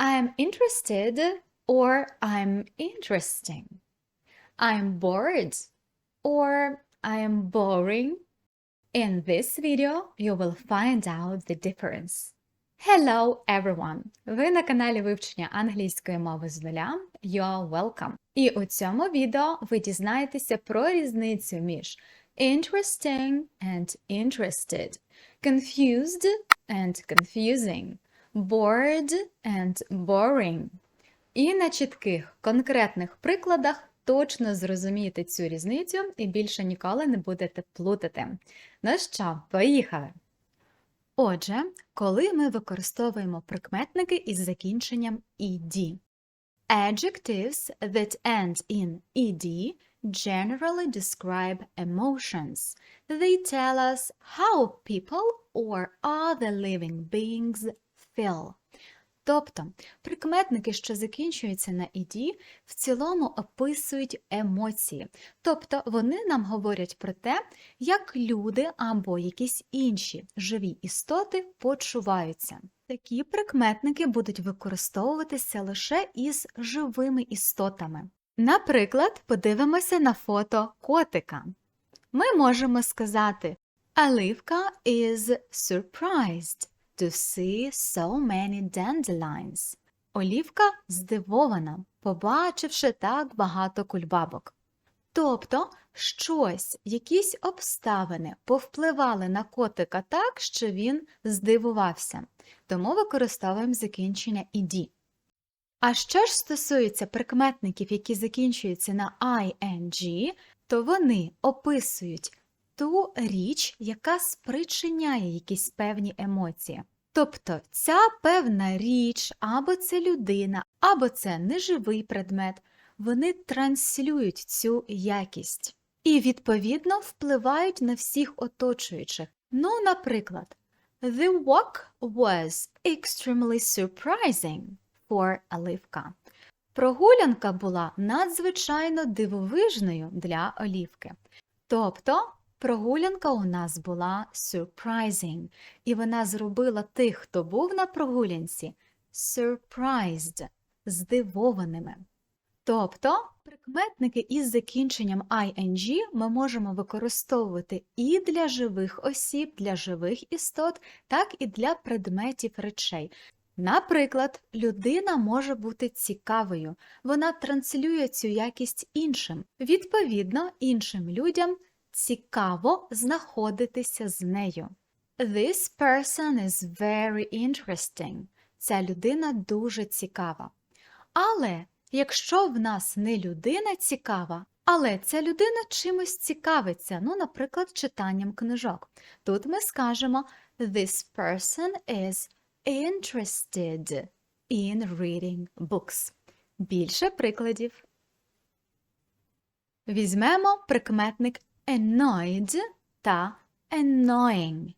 I'm interested or I'm interesting. I'm bored or I'm boring. In this video, you will find out the difference. Hello, everyone! Ви на каналі вивчення англійської мови з нуля. You're welcome! І у цьому відео ви дізнаєтеся про різницю між interesting and interested, confused and confusing, Bored and boring. І на чітких конкретних прикладах точно зрозумієте цю різницю і більше ніколи не будете плутати. Ну що, поїхали! Отже, коли ми використовуємо прикметники із закінченням «ed». Adjectives that end in ed generally describe emotions. They tell us how people or other living beings feel. Тобто, прикметники, що закінчуються на «ed», в цілому описують емоції. Тобто, вони нам говорять про те, як люди або якісь інші живі істоти почуваються. Такі прикметники будуть використовуватися лише із живими істотами. Наприклад, подивимося на фото котика. Ми можемо сказати Оливка is surprised to see so many dandelions. Олівка здивована, побачивши так багато кульбабок. Тобто, щось, якісь обставини повпливали на котика так, що він здивувався. Тому використовуємо закінчення «ed». А що ж стосується прикметників, які закінчуються на «ing», то вони описують ту річ, яка спричиняє якісь певні емоції. Тобто ця певна річ, або це людина, або це неживий предмет, вони транслюють цю якість і, відповідно, впливають на всіх оточуючих. Ну, наприклад, The walk was extremely surprising for Оливка. Прогулянка була надзвичайно дивовижною для Олівки. Тобто, прогулянка у нас була surprising, і вона зробила тих, хто був на прогулянці, surprised, здивованими. Тобто, прикметники із закінченням ing ми можемо використовувати і для живих осіб, для живих істот, так і для предметів речей. Наприклад, людина може бути цікавою, вона транслює цю якість іншим. Відповідно, іншим людям цікаво знаходитися з нею. This person is very interesting. Ця людина дуже цікава. Але якщо в нас не людина цікава, але ця людина чимось цікавиться, ну, наприклад, читанням книжок, тут ми скажемо This person is interested in reading books. Більше прикладів. Візьмемо прикметник annoyed та annoying.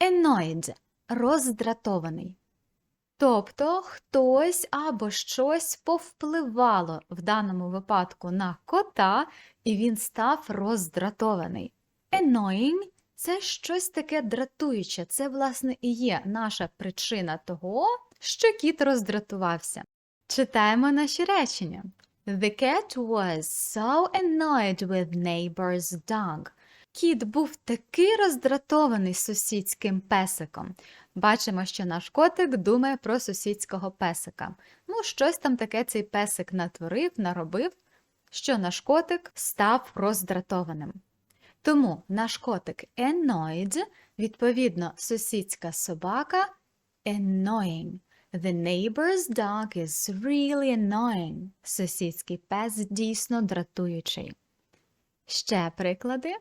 Annoyed – роздратований. Тобто хтось або щось повпливало в даному випадку на кота, і він став роздратований. Annoying – це щось таке дратуюче. Це, власне, і є наша причина того, що кіт роздратувався. Читаємо наші речення. The cat was so annoyed with neighbor's dog. Кіт був такий роздратований сусідським песиком. Бачимо, що наш котик думає про сусідського песика. Ну, щось там таке цей песик натворив, наробив, що наш котик став роздратованим. Тому наш котик annoyed, відповідно, сусідська собака annoying. The neighbor's dog is really annoying. Сусідський пес дійсно дратуючий. Ще приклади.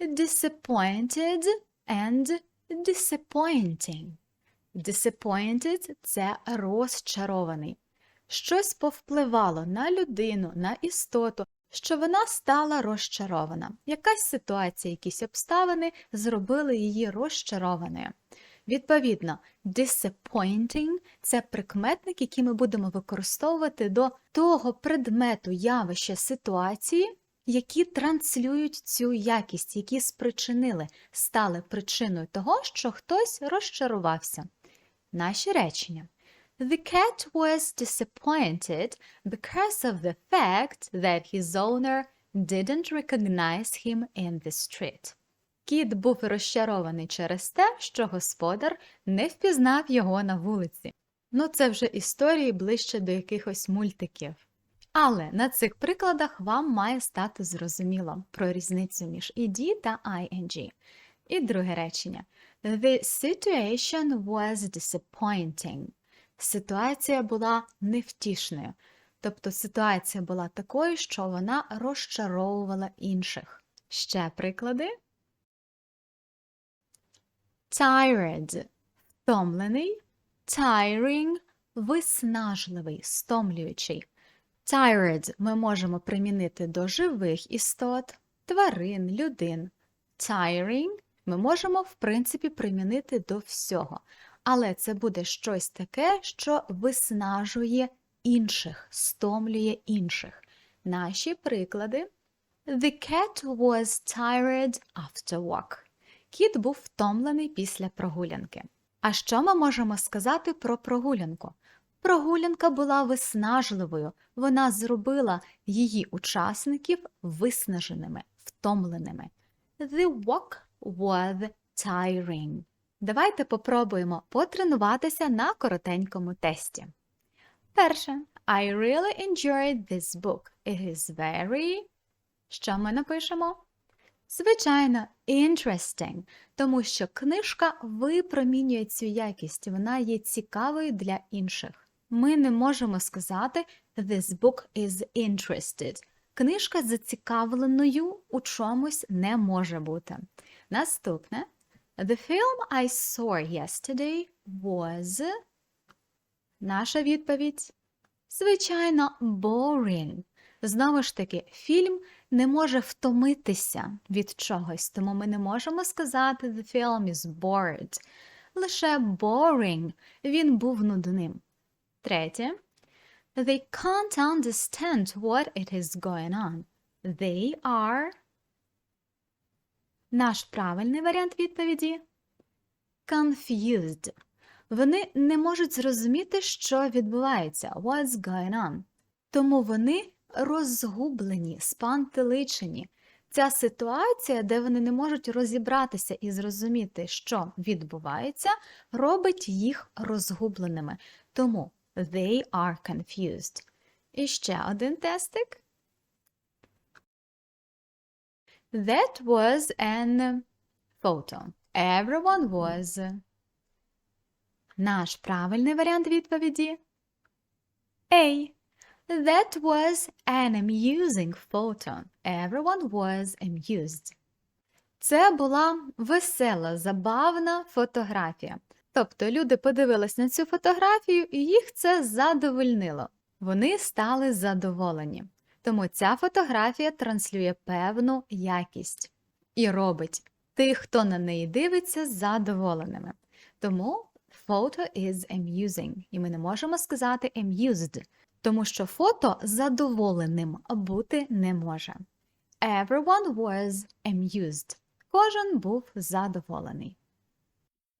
Disappointed and disappointing. Disappointed – це розчарований. Щось повпливало на людину, на істоту, що вона стала розчарована. Якась ситуація, якісь обставини зробили її розчарованою. Відповідно, disappointing – це прикметник, який ми будемо використовувати до того предмету, явища, ситуації, які транслюють цю якість, які спричинили, стали причиною того, що хтось розчарувався. Наші речення. The cat was disappointed because of the fact that his owner didn't recognize him in the street. Кіт був розчарований через те, що господар не впізнав його на вулиці. Ну, це вже історії ближче до якихось мультиків. Але на цих прикладах вам має стати зрозуміло про різницю між ed та ing. І друге речення. The situation was disappointing. Ситуація була невтішною. Тобто ситуація була такою, що вона розчаровувала інших. Ще приклади. Tired – втомлений, tiring – виснажливий, стомлюючий. Tired ми можемо примінити до живих істот, тварин, людин. Tiring ми можемо, в принципі, примінити до всього. Але це буде щось таке, що виснажує інших, стомлює інших. Наші приклади. The cat was tired after walk. Кіт був втомлений після прогулянки. А що ми можемо сказати про прогулянку? Прогулянка була виснажливою, вона зробила її учасників виснаженими, втомленими. The walk was tiring. Давайте попробуємо потренуватися на коротенькому тесті. Перше. I really enjoyed this book. It is very... Що ми напишемо? Звичайно, interesting, тому що книжка випромінює цю якість, вона є цікавою для інших. Ми не можемо сказати This book is interested. Книжка зацікавленою у чомусь не може бути. Наступне. The film I saw yesterday was. Наша відповідь. Звичайно, boring. Знову ж таки, фільм не може втомитися від чогось, тому ми не можемо сказати The film is bored. Лише boring. Він був нудним. Третє. They can't understand what it is going on. They are. Наш правильний варіант відповіді confused. Вони не можуть зрозуміти, що відбувається. What's going on? Тому вони розгублені, спантеличені. Ця ситуація, де вони не можуть розібратися і зрозуміти, що відбувається, робить їх розгубленими. Тому they are confused. І ще один тестик. That was an photo. Everyone was. Наш правильний варіант відповіді A. That was an amusing photo. Everyone was amused. Це була весела, забавна фотографія. Тобто люди подивились на цю фотографію і їх це задовольнило. Вони стали задоволені. Тому ця фотографія транслює певну якість і робить тих, хто на неї дивиться, задоволеними. Тому photo is amusing. І ми не можемо сказати amused, тому що фото задоволеним бути не може. Everyone was amused. Кожен був задоволений.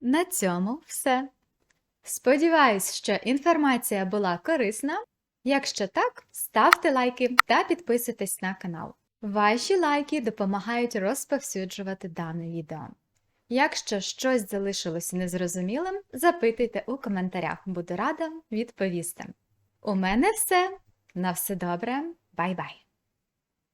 На цьому все. Сподіваюсь, що інформація була корисна. Якщо так, ставте лайки та підписуйтесь на канал. Ваші лайки допомагають розповсюджувати дане відео. Якщо щось залишилось незрозумілим, запитуйте у коментарях, буду рада відповісти. У мене все. На все добре, бай-бай!